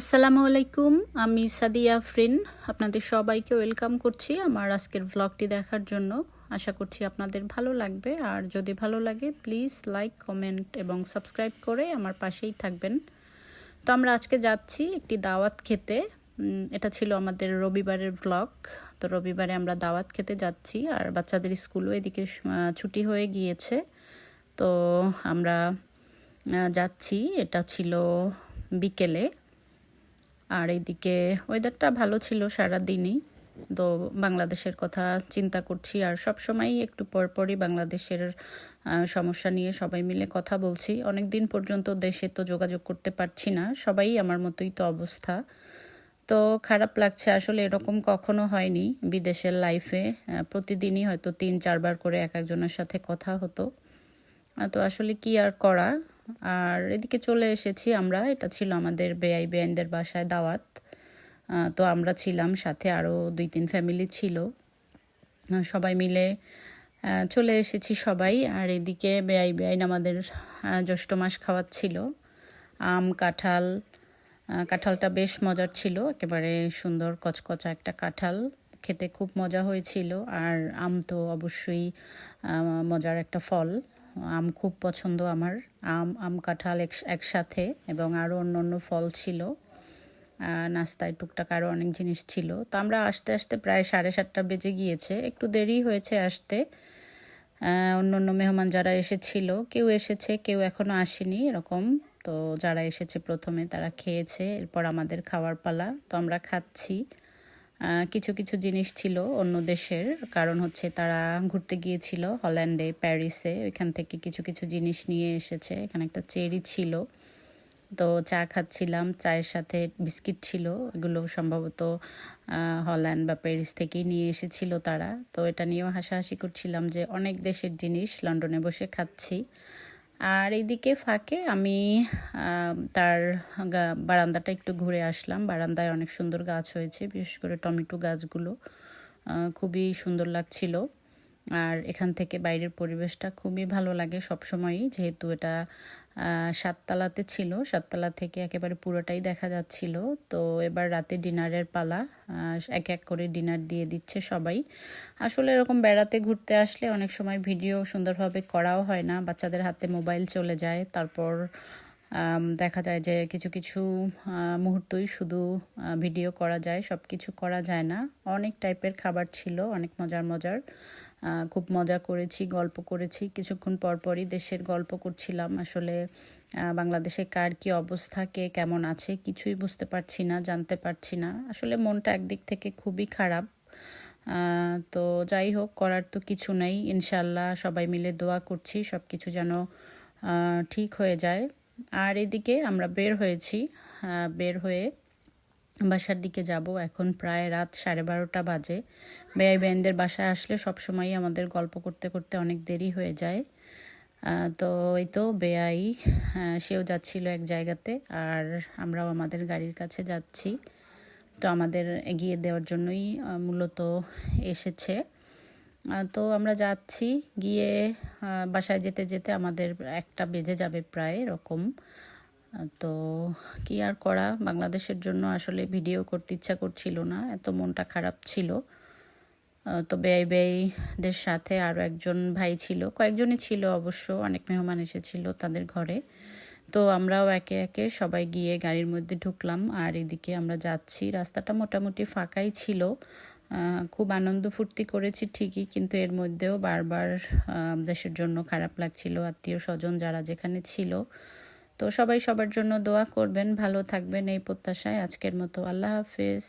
আসসালামু আলাইকুম, আমি সাদিয়া আফরিন আপনাদের সবাইকে ওয়েলকাম করছি আমার আজকের ভ্লগটি দেখার জন্য। আশা করছি আপনাদের ভালো লাগবে। আর যদি ভালো লাগে প্লিজ লাইক কমেন্ট এবং সাবস্ক্রাইব করে আমার পাশেই থাকবেন। তো আমরা আজকে যাচ্ছি একটি দাওয়াত খেতে। এটা ছিল আমাদের রবিবারের ভ্লগ তো রবিবারে আমরা দাওয়াত খেতে যাচ্ছি। আর বাচ্চাদের স্কুলও এদিকে ছুটি হয়ে গিয়েছে। তো আমরা যাচ্ছি। এটা ছিল বিকেলে। আর এইদিকে ওয়েদারটা ভালো ছিল সারা দিনই তো বাংলাদেশের কথা চিন্তা করছি। আর সব সময়ই একটু পরপরই বাংলাদেশের সমস্যা নিয়ে সবাই মিলে কথা বলছি। অনেক দিন পর্যন্ত দেশে তো যোগাযোগ করতে পারছি না, সবাই আমার মতোই তো অবস্থা। তো খারাপ লাগছে, আসলে এরকম কখনো হয়নি বিদেশের লাইফে প্রতিদিনই হয়তো তিন, চারবার করে এক একজনের সাথে কথা হতো। তো আসলে কি আর করা? আর এদিকে চলে এসেছি আমরা। এটা ছিল আমাদের বেআই বেআইনদের বাসায় দাওয়াত। তো আমরা ছিলাম, সাথে আরও দুই তিন ফ্যামিলি ছিল। সবাই মিলে চলে এসেছি সবাই। আর এদিকে বেআই বেআইন আমাদের জ্যৈষ্ঠ মাস খাওয়াচ্ছিল। আম, কাঁঠাল কাঁঠালটা বেশ মজার ছিল। একেবারে সুন্দর কচকচা একটা কাঁঠাল। খেতে খুব মজা হয়েছিল। আর আম তো অবশ্যই মজার একটা ফল। আম খুব পছন্দ আমার। আম আম কাঁঠাল এক- একসাথে এবং আরও অন্য অন্য ফল ছিল। নাস্তায় টুকটাক আরও অনেক জিনিস ছিল। তো আমরা আসতে আসতে প্রায় সাড়ে সাতটা বেজে গিয়েছে। একটু দেরি হয়েছে আসতে। অন্য অন্য মেহমান যারা এসেছিল, কেউ এসেছে, কেউ এখনও আসেনি এরকম। তো যারা এসেছে প্রথমে তারা খেয়েছে, এরপর আমাদের খাওয়ার পালা। তো আমরা খাচ্ছি। কিছু কিছু জিনিস ছিল অন্য দেশের। কারণ হচ্ছে তারা ঘুরতে গিয়েছিল হল্যান্ডে, প্যারিসে। ওইখান থেকে কিছু কিছু জিনিস নিয়ে এসেছে। এখানে একটা চেরি ছিল। তো চা খাচ্ছিলাম। চায়ের সাথে বিস্কিট ছিল। এগুলো সম্ভবত হল্যান্ড বা প্যারিস থেকেই নিয়ে এসেছিল তারা। তো এটা নিয়েও হাসাহাসি করছিলাম যে অনেক দেশের জিনিস লন্ডনে বসে খাচ্ছি। আর এইদিকে ফাঁকে আমি তার বারান্দাটা একটু ঘুরে আসলাম। বারান্দায় অনেক সুন্দর গাছ হয়েছে, বিশেষ করে টমেটো গাছগুলো খুবই সুন্দর লাগছিল। আর এখান থেকে বাইরের পরিবেশটা খুবই ভালো লাগে সব সময়ই যেহেতু এটা সাততলাতে ছিল। সাততলা থেকে একেবারে পুরোটাই দেখা যাচ্ছিল। তো এবার রাতে ডিনারের পালা এক এক করে ডিনার দিয়ে দিচ্ছে সবাই। আসলে এরকম বেড়াতে ঘুরতে আসলে অনেক সময় ভিডিও সুন্দরভাবে করাও হয় না। বাচ্চাদের হাতে মোবাইল চলে যায়, তারপর দেখা যায় যে কিছু কিছু মুহূর্তই শুধু ভিডিও করা যায় সব কিছু করা যায় না। অনেক টাইপের খাবার ছিল, অনেক মজার মজার। খুব মজা করেছি, গল্প করেছি। কিছুক্ষণ পরপরই দেশের গল্প করছিলাম। আসলে বাংলাদেশে কার কি অবস্থা, কে কেমন আছে, কিছুই বুঝতে পারছি না, জানতে পারছি না। আসলে মনটা একদিক থেকে খুবই খারাপ। তো যাই হোক, করার তো কিছু নেই। ইনশাল্লাহ সবাই মিলে দোয়া করছি সব কিছু যেন ঠিক হয়ে যায়। আর এদিকে আমরা বের হয়েছি বের হয়ে বাসার দিকে যাব। এখন প্রায় রাত সাড়ে বারোটা বাজে। বেআই বেনদের বাসায় আসলে সবসময়ই আমাদের গল্প করতে করতে অনেক দেরি হয়ে যায়। তো এই তো বেআই সেও যাচ্ছিল এক জায়গাতে আর আমরাও আমাদের গাড়ির কাছে যাচ্ছি। তো আমাদের এগিয়ে দেওয়ার জন্যই মূলত এসেছে। তো আমরা যাচ্ছি গিয়ে বাসায় যেতে যেতে আমাদের একটা বেজে যাবে প্রায় এরকম। তো কি আর করা? বাংলাদেশের জন্য আসলে ভিডিও করতে ইচ্ছা করছিল না, এত মনটা খারাপ ছিল। তো বেআই বেআইদের সাথে আরও একজন ভাই ছিল, কয়েকজনই ছিল অবশ্য, অনেক মেহমান এসেছিল তাদের ঘরে। তো আমরাও একে একে সবাই গিয়ে গাড়ির মধ্যে ঢুকলাম, আর এদিকে আমরা যাচ্ছি। রাস্তাটা মোটামুটি ফাঁকাই ছিল খুব আনন্দ ফুর্তি করেছি ঠিকই, কিন্তু এর মধ্যেও বারবার দেশের জন্য খারাপ লাগছিল, আত্মীয় স্বজন যারা যেখানে ছিল। তো সবাই সবার জন্য দোয়া করবেন, ভালো থাকবেন এই প্রত্যাশায়। আজকের মতো আল্লাহ হাফেজ।